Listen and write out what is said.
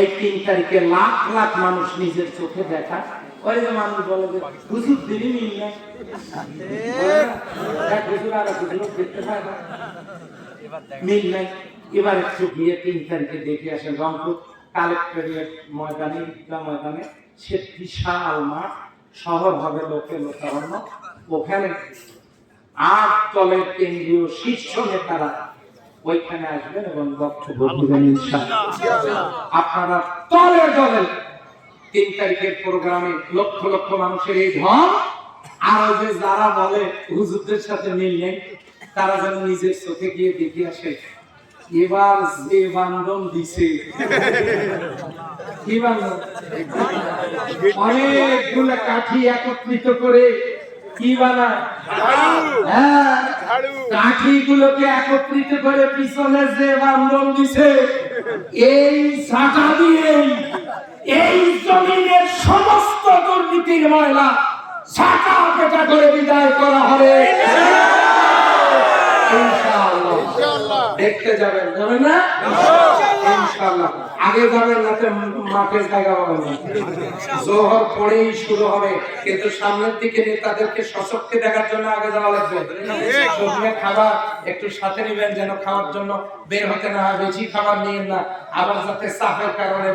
এই তিন তারিখে লাখ লাখ মানুষ নিজের চোখে দেখা। ওই যে মানুষ বলে যে, হুজুর মিল নাই। এবার একটু গিয়ে তিন তারিখে দেখে আসেন রংপুর কালেক্টরের ময়দানে ময়দানে। সে বিশাল মাঠ, শহর হবে লোকে লোকারণ্য। ওখানে আট দলের কেন্দ্রীয় শীর্ষ নেতারা ওইখানে আসবেন এবং বক্তব্য দিবেন আপনারা দলে দলে তিন তারিখের প্রোগ্রামে লক্ষ লক্ষ মানুষের এই ধন আর যে যারা বলে হুজুরদের সাথে মিল নেই তারা যেন নিজের চোখে গিয়ে দেখে আসে এবার যে বান্ধব দিছে। অনেকগুলো কাঠি একত্রিত করে কি বানায়? হ্যাঁ কাঠিগুলোকে একত্রিত করে পিছনে যে বান্ধব দিছে এই ছাটা দিয়ে এই জমিনের সমস্ত দুর্নীতির ময়লা ছাটা পেটা করে বিদায় করা হবে। দেখতে যাবেন না? আগে যাবেন না তো মাঠের জায়গা পাবেন না। জোহর পরেই শুরু হবে, কিন্তু সামনের দিকে নেতাদেরকে সশক্তি দেখার জন্য আগে যাওয়া লাগবে। সঙ্গে খাবার, একটু সাথে নেবেন যেন খাওয়ার জন্য। বের হতে না বেশি খাবার নিয়েন না, আবার যাতে চাপের কারণে